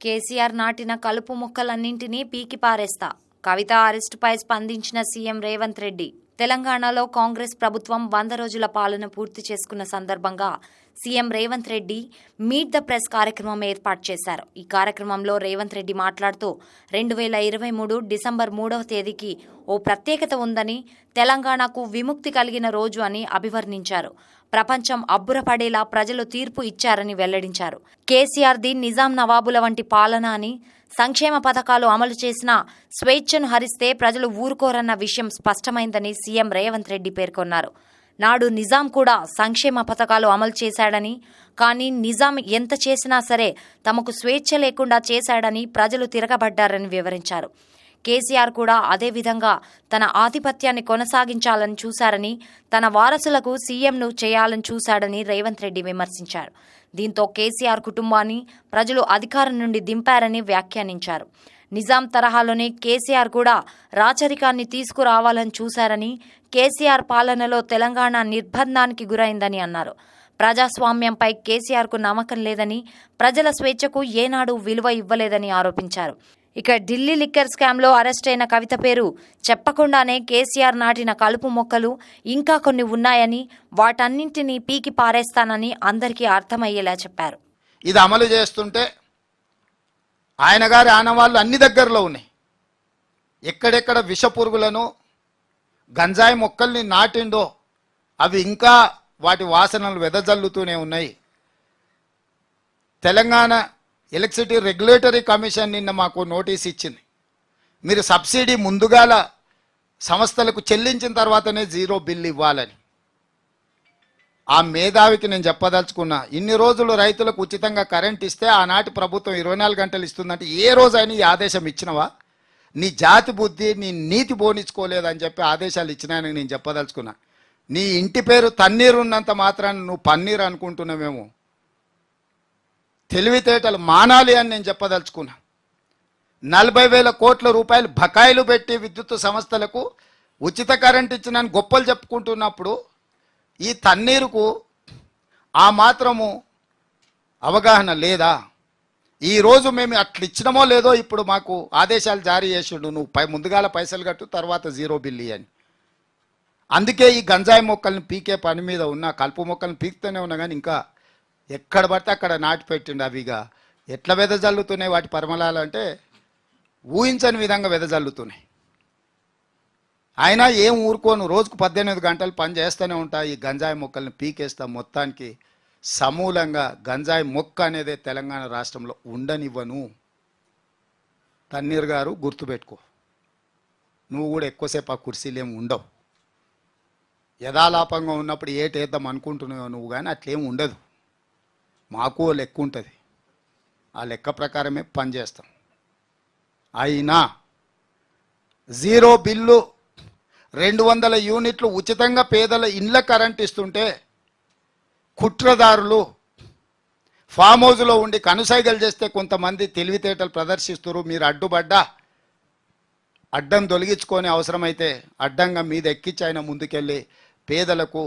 కేసీఆర్ నాటిన కలుపు మొక్కలన్నింటినీ పీకి పారేస్తా. కవిత అరెస్టుపై స్పందించిన సీఎం రేవంత్ రెడ్డి తెలంగాణలో కాంగ్రెస్ ప్రభుత్వం వంద రోజుల పాలన పూర్తి చేసుకున్న సందర్భంగా CM Revanth Reddy meet the press కార్యక్రమం ఏర్పాటు చేశారు. ఈ కార్యక్రమంలో రేవంత్ రెడ్డి మాట్లాడుతూ రెండు వేల ఇరవై మూడు డిసెంబర్ మూడవ తేదీకి ఓ ప్రత్యేకత ఉందని తెలంగాణకు విముక్తి కలిగిన రోజు అని అభివర్ణించారు. ప్రపంచం అబ్బురపడేలా ప్రజలు తీర్పు ఇచ్చారని వెల్లడించారు. కేసీఆర్ ది నిజాం నవాబుల వంటి పాలన అని సంక్షేమ పథకాలు అమలు చేసినా స్వేచ్ఛను హరిస్తే ప్రజలు ఊరుకోరన్న విషయం స్పష్టమైందని సీఎం రేవంత్ రెడ్డి పేర్కొన్నారు. నాడు నిజాం కూడా సంక్షేమ పథకాలు అమలు చేశాడని కానీ నిజాం ఎంత చేసినా సరే తమకు స్వేచ్ఛ లేకుండా చేశాడని ప్రజలు తిరగబడ్డారని వివరించారు. కేసీఆర్ కూడా అదే విధంగా తన ఆధిపత్యాన్ని కొనసాగించాలని చూశారని తన వారసులకు సీఎంను చేయాలని చూశాడని రేవంత్ రెడ్డి విమర్శించారు. దీంతో కేసీఆర్ కుటుంబాన్ని ప్రజలు అధికారం నుండి దింపారని వ్యాఖ్యానించారు. నిజాం తరహాలోనే కేసీఆర్ కూడా రాచరికాన్ని తీసుకురావాలని చూశారని కేసీఆర్ పాలనలో తెలంగాణ నిర్బంధానికి గురైందని అన్నారు. ప్రజాస్వామ్యంపై కేసీఆర్కు నమ్మకం లేదని ప్రజల స్వేచ్ఛకు ఏనాడు విలువ ఇవ్వలేదని ఆరోపించారు. ఇక ఢిల్లీ లిక్కర్ స్కామ్లో అరెస్ట్ అయిన కవిత పేరు చెప్పకుండానే కేసీఆర్ నాటిన కలుపు మొక్కలు ఇంకా కొన్ని ఉన్నాయని వాటన్నింటినీ పీకి పారేస్తానని అందరికీ అర్థమయ్యేలా చెప్పారు. ఇది అమలు చేస్తుంటే ఆయన గారి ఆనవాళ్ళు అన్ని దగ్గరలో ఉన్నాయి. ఎక్కడెక్కడ విష పురుగులను గంజాయి మొక్కల్ని నాటిండో అవి ఇంకా వాటి వాసనలు వెదజల్లుతూనే ఉన్నాయి. తెలంగాణ ఎలక్ట్రిసిటీ రెగ్యులేటరీ కమిషన్ నిన్న మాకు నోటీస్ ఇచ్చింది. మీరు సబ్సిడీ ముందుగాల సంస్థలకు చెల్లించిన తర్వాతనే జీరో బిల్ ఇవ్వాలని. ఆ మేధావికి నేను చెప్పదలుచుకున్నా ఇన్ని రోజులు రైతులకు ఉచితంగా కరెంట్ ఇస్తే ఆనాటి ప్రభుత్వం ఇరవై నాలుగు గంటలు ఇస్తుందంటే ఏ రోజైనా ఈ ఆదేశం ఇచ్చినవా? నీ జాతి బుద్ధి నీ నీతి బోనించుకోలేదని చెప్పి ఆదేశాలు ఇచ్చినాయని నేను చెప్పదలుచుకున్నా. నీ ఇంటి పేరు తన్నీరు ఉన్నంత మాత్రాన్ని నువ్వు పన్నీరు అనుకుంటున్నావేమో. తెలివితేటలు మానాలి అని నేను చెప్పదలుచుకున్నా. నలభై వేల కోట్ల రూపాయలు బకాయిలు పెట్టి విద్యుత్ సంస్థలకు ఉచిత కరెంట్ ఇచ్చినని గొప్పలు చెప్పుకుంటున్నప్పుడు ఈ తన్నీరుకు ఆ మాత్రము అవగాహన లేదా? ఈ రోజు మేము అట్లా ఇచ్చినమో లేదో ఇప్పుడు మాకు ఆదేశాలు జారీ చేసిండు. నువ్వు పై ముందుగాల పైసలు కట్టు తర్వాత జీరో బిల్లి అని అందుకే ఈ గంజాయి మొక్కల్ని పీకే పని మీద ఉన్న కలుపు మొక్కల్ని పీకుతూనే ఉన్నా కానీ ఇంకా ఎక్కడ పడితే అక్కడ నాటి పెట్టిండు అవిగా ఎట్లా వెదజల్లుతున్నాయి వాటి పరిమళాలు అంటే ఊహించని విధంగా వెదజల్లుతున్నాయి. అయినా ఏం ఊరుకోను రోజుకు పద్దెనిమిది గంటలు పని చేస్తూనే ఉంటా ఈ గంజాయి మొక్కల్ని పీకేస్తా మొత్తానికి సమూలంగా గంజాయి మొక్క అనేది తెలంగాణ రాష్ట్రంలో ఉండనివ్వను. తన్నీర్ గారు గుర్తుపెట్టుకో నువ్వు కూడా ఎక్కువసేపు ఆ కుర్చీలేం ఉండవు. యథాలాపంగా ఉన్నప్పుడు ఏటేద్దాం అనుకుంటున్నావు నువ్వు కానీ అట్లేం ఉండదు. మాకు లెక్క ఉంటుంది. ఆ లెక్క ప్రకారమే పనిచేస్తాం అయినా జీరో బిల్లు రెండు వందల యూనిట్లు ఉచితంగా పేదల ఇండ్ల కరెంట్ ఇస్తుంటే కుట్రదారులు ఫామ్ హౌస్లో ఉండి కనుసైగలు చేస్తే కొంతమంది తెలివితేటలు ప్రదర్శిస్తారు మీరు అడ్డుపడ్డా అడ్డం తొలగించుకొని అవసరమైతే అడ్డంగా మీద ఎక్కించి ఆయన ముందుకెళ్ళి పేదలకు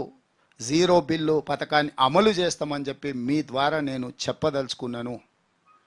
జీరో బిల్లు పథకాన్ని అమలు చేస్తామని చెప్పి మీ ద్వారా నేను చెప్పదలుచుకున్నాను.